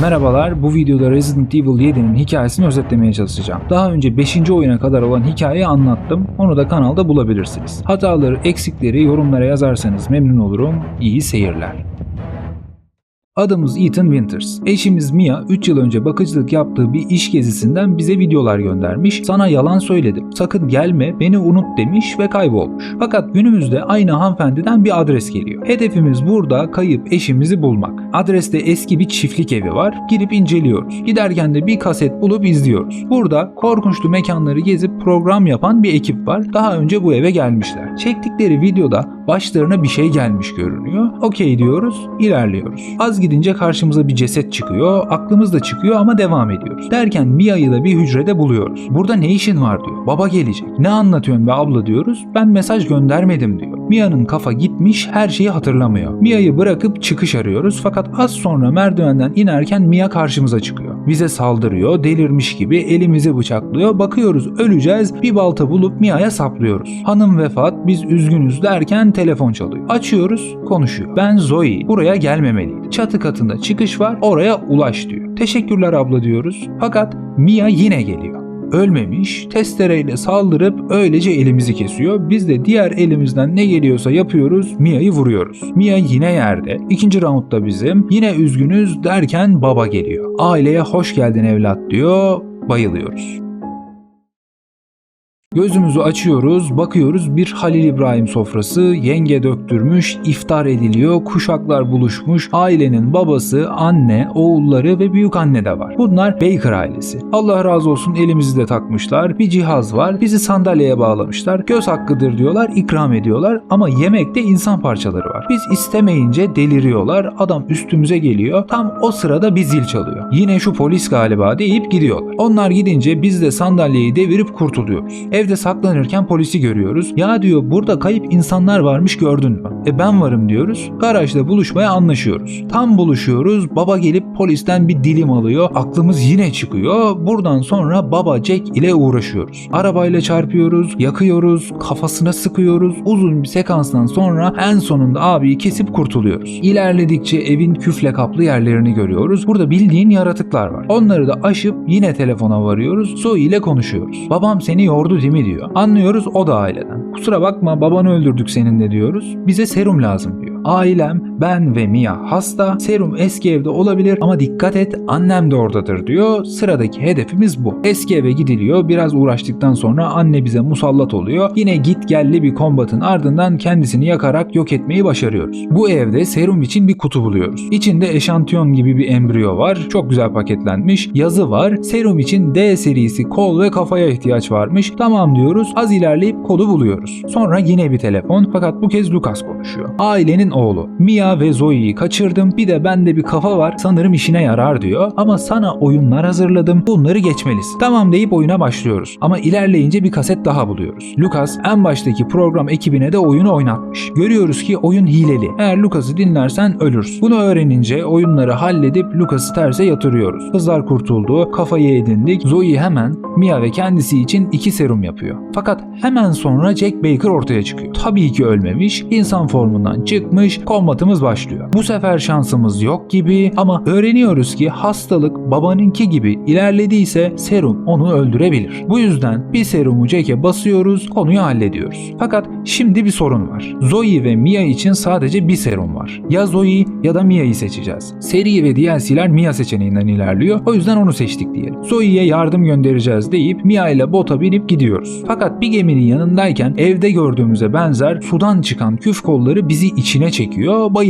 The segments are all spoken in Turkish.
Merhabalar, bu videoda Resident Evil 7'nin hikayesini özetlemeye çalışacağım. Daha önce 5. oyuna kadar olan hikayeyi anlattım, onu da kanalda bulabilirsiniz. Hataları, eksikleri yorumlara yazarsanız memnun olurum, iyi seyirler. Adımız Ethan Winters. Eşimiz Mia 3 yıl önce bakıcılık yaptığı bir iş gezisinden bize videolar göndermiş. Sana yalan söyledim. Sakın gelme, beni unut demiş ve kaybolmuş. Fakat günümüzde aynı hanımefendiden bir adres geliyor. Hedefimiz burada kayıp eşimizi bulmak. Adreste eski bir çiftlik evi var. Girip inceliyoruz. Giderken de bir kaset bulup izliyoruz. Burada korkunçlu mekanları gezip program yapan bir ekip var. Daha önce bu eve gelmişler. Çektikleri videoda başlarına bir şey gelmiş görünüyor. Okey diyoruz, ilerliyoruz. Az gidince karşımıza bir ceset çıkıyor, aklımız da çıkıyor ama devam ediyoruz. Derken Mia'yı da bir hücrede buluyoruz. Burada ne işin var diyor. Baba gelecek. Ne anlatıyorsun be abla diyoruz. Ben mesaj göndermedim diyor. Mia'nın kafa gitmiş, her şeyi hatırlamıyor. Mia'yı bırakıp çıkış arıyoruz fakat az sonra merdivenden inerken Mia karşımıza çıkıyor. Bize saldırıyor, delirmiş gibi elimizi bıçaklıyor. Bakıyoruz öleceğiz, bir balta bulup Mia'ya saplıyoruz. Hanım vefat, biz üzgünüz derken telefon çalıyor. Açıyoruz, konuşuyor. Ben Zoe, buraya gelmemeliydi. Çatı katında çıkış var, oraya ulaş diyor. Teşekkürler abla diyoruz. Fakat Mia yine geliyor. Ölmemiş, testereyle saldırıp öylece elimizi kesiyor. Biz de diğer elimizden ne geliyorsa yapıyoruz, Mia'yı vuruyoruz. Mia yine yerde. İkinci roundda bizim. Yine üzgünüz derken baba geliyor. Aileye hoş geldin evlat diyor. Bayılıyoruz. Gözümüzü açıyoruz, bakıyoruz bir Halil İbrahim sofrası, yenge döktürmüş, iftar ediliyor, kuşaklar buluşmuş, ailenin babası, anne, oğulları ve büyük anne de var. Bunlar Baker ailesi. Allah razı olsun elimizi de takmışlar, bir cihaz var, bizi sandalyeye bağlamışlar, göz hakkıdır diyorlar, ikram ediyorlar ama yemekte insan parçaları var. Biz istemeyince deliriyorlar, adam üstümüze geliyor, tam o sırada bir zil çalıyor. Yine şu polis galiba deyip gidiyorlar. Onlar gidince biz de sandalyeyi devirip kurtuluyoruz. Evde saklanırken polisi görüyoruz. Ya diyor burada kayıp insanlar varmış gördün mü? E ben varım diyoruz. Garajda buluşmaya anlaşıyoruz. Tam buluşuyoruz. Baba gelip polisten bir dilim alıyor. Aklımız yine çıkıyor. Buradan sonra baba Jack ile uğraşıyoruz. Arabayla çarpıyoruz, yakıyoruz, kafasına sıkıyoruz. Uzun bir sekanstan sonra en sonunda abiyi kesip kurtuluyoruz. İlerledikçe evin küfle kaplı yerlerini görüyoruz. Burada bildiğin yaratıklar var. Onları da aşıp yine telefona varıyoruz. Zoe ile konuşuyoruz. Babam seni yordu değil mi diyor. Anlıyoruz o da aileden. Kusura bakma babanı öldürdük senin de diyoruz. Bize serum lazım diyor. Ailem, ben ve Mia hasta. Serum eski evde olabilir ama dikkat et annem de oradadır diyor. Sıradaki hedefimiz bu. Eski eve gidiliyor. Biraz uğraştıktan sonra anne bize musallat oluyor. Yine git gelli bir kombatın ardından kendisini yakarak yok etmeyi başarıyoruz. Bu evde serum için bir kutu buluyoruz. İçinde eşantiyon gibi bir embriyo var. Çok güzel paketlenmiş. Yazı var. Serum için D serisi kol ve kafaya ihtiyaç varmış. Tamam diyoruz. Az ilerleyip kolu buluyoruz. Sonra yine bir telefon fakat bu kez Lucas konuşuyor. Ailenin oğlu. Mia ve Zoe'yi kaçırdım. Bir de bende bir kafa var. Sanırım işine yarar diyor. Ama sana oyunlar hazırladım. Bunları geçmelisin. Tamam deyip oyuna başlıyoruz. Ama ilerleyince bir kaset daha buluyoruz. Lucas en baştaki program ekibine de oyunu oynatmış. Görüyoruz ki oyun hileli. Eğer Lucas'ı dinlersen ölürsün. Bunu öğrenince oyunları halledip Lucas'ı terse yatırıyoruz. Kızlar kurtuldu. Kafayı edindik. Zoe hemen Mia ve kendisi için iki serum yapıyor. Fakat hemen sonra Jack Baker ortaya çıkıyor. Tabii ki ölmemiş. insan formundan çıkmış. Kombatımız başlıyor. Bu sefer şansımız yok gibi ama öğreniyoruz ki hastalık babanınki gibi ilerlediyse serum onu öldürebilir. Bu yüzden bir serumu Jack'e basıyoruz, konuyu hallediyoruz. Fakat şimdi bir sorun var. Zoe ve Mia için sadece bir serum var. Ya Zoe ya da Mia'yı seçeceğiz. Seri ve DLC'ler Mia seçeneğinden ilerliyor. O yüzden onu seçtik diyelim. Zoe'ye yardım göndereceğiz deyip Mia ile bota binip gidiyoruz. Fakat bir geminin yanındayken evde gördüğümüze benzer sudan çıkan küf kolları bizi içine çekiyor, bayılıyoruz.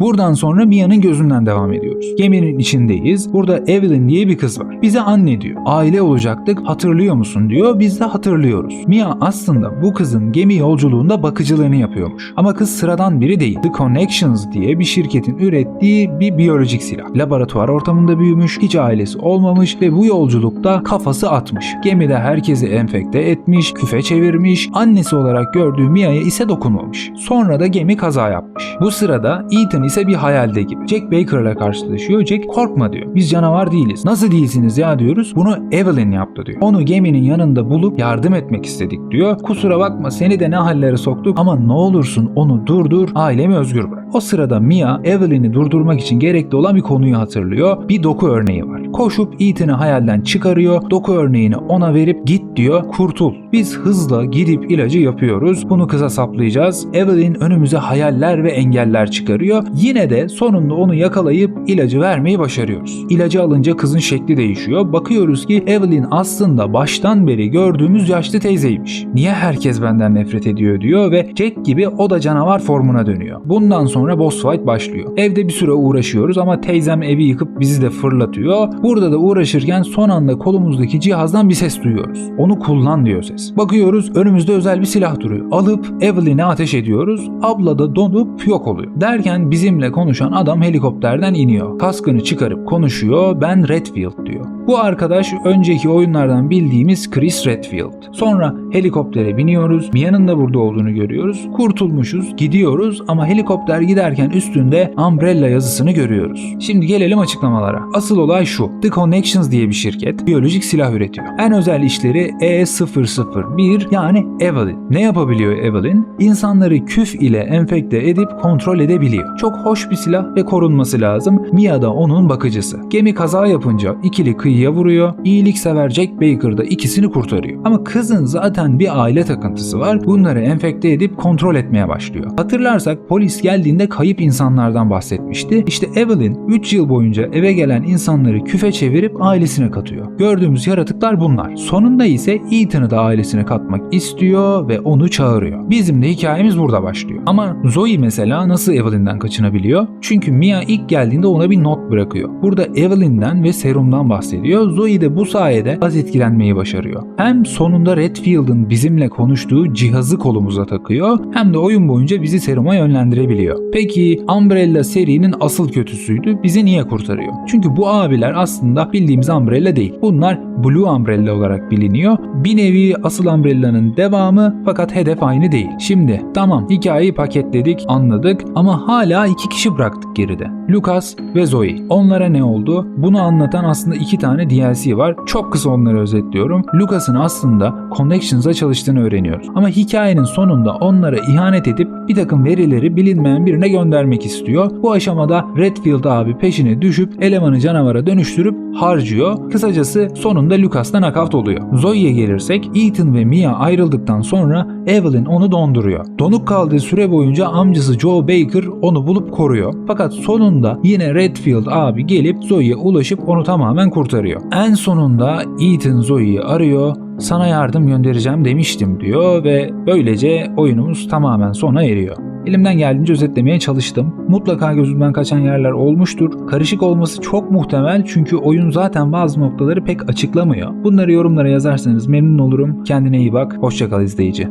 Buradan sonra Mia'nın gözünden devam ediyoruz. Geminin içindeyiz. Burada Evelyn diye bir kız var. Bize anne diyor. Aile olacaktık hatırlıyor musun diyor. Biz de hatırlıyoruz. Mia aslında bu kızın gemi yolculuğunda bakıcılığını yapıyormuş. Ama kız sıradan biri değil. The Connections diye bir şirketin ürettiği bir biyolojik silah. Laboratuvar ortamında büyümüş, hiç ailesi olmamış ve bu yolculukta kafası atmış. Gemide herkesi enfekte etmiş, küfe çevirmiş, annesi olarak gördüğü Mia'ya ise dokunmamış. Sonra da gemi kaza yapmış. Bu sırada Ethan ise bir hayalde gibi. Jack Baker ile karşılaşıyor. Jack korkma diyor. Biz canavar değiliz. Nasıl değilsiniz ya diyoruz. Bunu Evelyn yaptı diyor. Onu geminin yanında bulup yardım etmek istedik diyor. Kusura bakma seni de ne hallere soktuk ama ne olursun onu durdur ailemi özgür bırak. O sırada Mia Evelyn'i durdurmak için gerekli olan bir konuyu hatırlıyor. Bir doku örneği var. Koşup Ethan'ı hayalden çıkarıyor. Doku örneğini ona verip git diyor kurtul. Biz hızla gidip ilacı yapıyoruz. Bunu kıza saplayacağız. Evelyn önümüze hayaller ve engeller çıkarıyor. Yine de sonunda onu yakalayıp ilacı vermeyi başarıyoruz. İlacı alınca kızın şekli değişiyor. Bakıyoruz ki Evelyn aslında baştan beri gördüğümüz yaşlı teyzeymiş. Niye herkes benden nefret ediyor diyor ve Jack gibi o da canavar formuna dönüyor. Bundan sonra boss fight başlıyor. Evde bir süre uğraşıyoruz ama teyzem evi yıkıp bizi de fırlatıyor. Burada da uğraşırken son anda kolumuzdaki cihazdan bir ses duyuyoruz. Onu kullan diyor ses. Bakıyoruz önümüzde özel bir silah duruyor. Alıp Evelyn'e ateş ediyoruz. Abla da donup yok oluyor. Derken bizimle konuşan adam helikopterden iniyor. Kaskını çıkarıp konuşuyor. Ben Redfield diyor. Bu arkadaş önceki oyunlardan bildiğimiz Chris Redfield. Sonra helikoptere biniyoruz. Mia'nın da burada olduğunu görüyoruz. Kurtulmuşuz, gidiyoruz ama helikopter giderken üstünde Umbrella yazısını görüyoruz. Şimdi gelelim açıklamalara. Asıl olay şu. The Connections diye bir şirket biyolojik silah üretiyor. En özel işleri E001 yani Evelyn. Ne yapabiliyor Evelyn? İnsanları küf ile enfekte edip kontrol edebiliyor. Çok hoş bir silah ve korunması lazım. Mia da onun bakıcısı. Gemi kaza yapınca ikili kıyıya vuruyor. İyiliksever Jack Baker da ikisini kurtarıyor. Ama kızın zaten bir aile takıntısı var. Bunları enfekte edip kontrol etmeye başlıyor. Hatırlarsak polis geldiğinde kayıp insanlardan bahsetmişti. İşte Evelyn 3 yıl boyunca eve gelen insanları küfe çevirip ailesine katıyor. Gördüğümüz yaratıklar bunlar. Sonunda ise Ethan'ı da ailesine katmak istiyor ve onu çağırıyor. Bizim de hikayemiz burada başlıyor. Ama Zoe mesela nasıl Evelyn'den kaçınabiliyor? Çünkü Mia ilk geldiğinde ona bir not bırakıyor. Burada Evelyn'den ve serumdan bahsediyor. Zoe de bu sayede az etkilenmeyi başarıyor. Hem sonunda Redfield'ın bizimle konuştuğu cihazı kolumuza takıyor hem de oyun boyunca bizi seruma yönlendirebiliyor. Peki Umbrella serinin asıl kötüsüydü. Bizi niye kurtarıyor? Çünkü bu abiler aslında bildiğimiz Umbrella değil. Bunlar Blue Umbrella olarak biliniyor. Bir nevi asıl Umbrella'nın devamı fakat hedef aynı değil. Şimdi tamam hikayeyi paketledik, anladık ama hala iki kişi bıraktık geride. Lucas ve Zoe. Onlara ne oldu? Bunu anlatan aslında iki tane DLC var. Çok kısa onları özetliyorum. Lucas'ın aslında Connections'a çalıştığını öğreniyoruz. Ama hikayenin sonunda onlara ihanet edip bir takım verileri bilinmeyen birine göndermek istiyor. Bu aşamada Redfield abi peşine düşüp elemanı canavara dönüştürüp harcıyor. Kısacası sonunda Lucas'tan nakavt oluyor. Zoe'ye gelirsek Ethan ve Mia ayrıldıktan sonra Evelyn onu donduruyor. Donuk kaldığı süre boyunca amcası Joe Baker onu bulup koruyor. Fakat sonunda yine Redfield abi gelip Zoe'ye ulaşıp onu tamamen kurtarıyor. En sonunda Ethan Zoe'yi arıyor sana yardım göndereceğim demiştim diyor ve böylece oyunumuz tamamen sona eriyor. Elimden geldiğince özetlemeye çalıştım. Mutlaka gözümden kaçan yerler olmuştur. Karışık olması çok muhtemel çünkü oyun zaten bazı noktaları pek açıklamıyor. Bunları yorumlara yazarsanız memnun olurum. Kendine iyi bak. Hoşçakal izleyici.